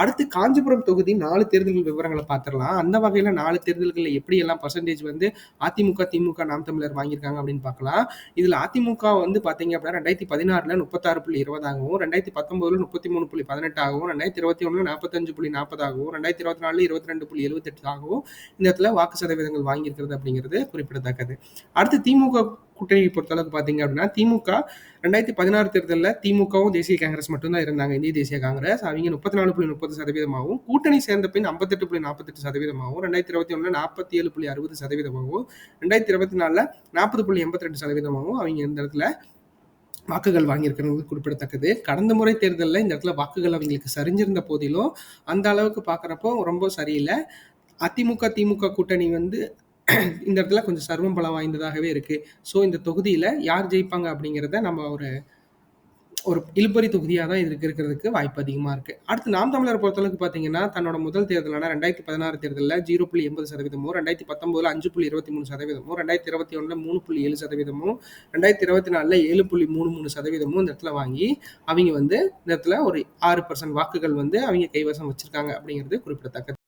அடுத்து காஞ்சிபுரம் தொகுதி நாலு தேர்தல்கள் விவரங்களை பார்த்துடலாம். அந்த வகையில நாலு தேர்தல்களில் எப்படி எல்லாம் பர்சன்டேஜ் வந்து அதிமுக திமுக நாம் தமிழர் வாங்கியிருக்காங்க அப்படின்னு பார்க்கலாம். இதுல அதிமுக வந்து பார்த்தீங்க அப்படின்னா ரெண்டாயிரத்தி பதினாறுல முப்பத்தாறு புள்ளி இருபதாகவும் ரெண்டாயிரத்தி பத்தொன்பதுல முப்பத்தி மூணு புள்ளி பதினெட்டாகவும் ரெண்டாயிரத்தி இருபத்தி ஒன்னு நாற்பத்தஞ்சு புள்ளி நாற்பதாகவும் ரெண்டாயிரத்தி இருபத்தி நாலு இருபத்தி ரெண்டு புள்ளி எழுபத்தெட்டாகவும் இந்த இடத்துல வாக்கு சதவீதங்கள் வாங்கியிருக்கிறது அப்படிங்கிறது குறிப்பிடத்தக்கது. அடுத்து திமுக கூட்டணியை பொறுத்தளவுக்கு பார்த்தீங்க அப்படின்னா திமுக ரெண்டாயிரத்தி பதினாறு தேர்தலில் திமுகவும் தேசிய காங்கிரஸ் மட்டும்தான் இருந்தாங்க இந்திய தேசிய காங்கிரஸ். அவங்க முப்பத்தி நாலு புள்ளி முப்பது சதவீதமாகவும் கூட்டணி சேர்ந்த பின் ஐம்பத்தெட்டு புள்ளி நாற்பத்தெட்டு சதவீதமாகவும் ரெண்டாயிரத்தி இருபத்தி ஒன்றில் நாற்பத்தி ஏழு புள்ளி அறுபது சதவீதமாகவும் ரெண்டாயிரத்தி இருபத்தி நாலில் நாற்பது புள்ளி எண்பத்தி ரெண்டு சதவீதமாகவும் அவங்க இந்த இடத்துல வாக்குகள் வாங்கியிருக்கிறது குறிப்பிடத்தக்கது. கடந்த முறை தேர்தலில் இந்த இடத்துல வாக்குகள் அவங்களுக்கு சரிஞ்சிருந்த போதிலும் அந்த அளவுக்கு பார்க்குறப்போ ரொம்ப சரியில்லை. அதிமுக திமுக கூட்டணி வந்து இந்த இடத்துல கொஞ்சம் சர்வம் பலம் வாய்ந்ததாகவே இருக்கு. ஸோ இந்த தொகுதியில் யார் ஜெயிப்பாங்க அப்படிங்கிறத நம்ம ஒரு ஒரு இழுபறி தொகுதியாக தான் இதுக்கு இருக்கிறதுக்கு வாய்ப்பு அதிகமாக இருக்குது அடுத்து நாம் தமிழர் பொறுத்தளவுக்கு பார்த்தீங்கன்னா தன்னோட முதல் தேர்தலான ரெண்டாயிரத்தி பதினாறு தேர்தலில் ஜீரோ புள்ளி எண்பது சதவீதமும் ரெண்டாயிரத்தி பத்தொம்போதில் அஞ்சு புள்ளி இருபத்தி மூணு சதவீதமும் ரெண்டாயிரத்தி இருபத்தி ஒன்றில் மூணு புள்ளி ஏழு சதவீதமும் ரெண்டாயிரத்தி இருபத்தி நாலில் ஏழு புள்ளி மூணு மூணு சதவீதமும் இந்த இடத்துல வாங்கி அவங்க வந்து இந்த இடத்துல ஒரு ஆறு பர்சன்ட் வாக்குகள் வந்து அவங்க கைவசம் வச்சிருக்காங்க அப்படிங்கிறது குறிப்பிடத்தக்கது.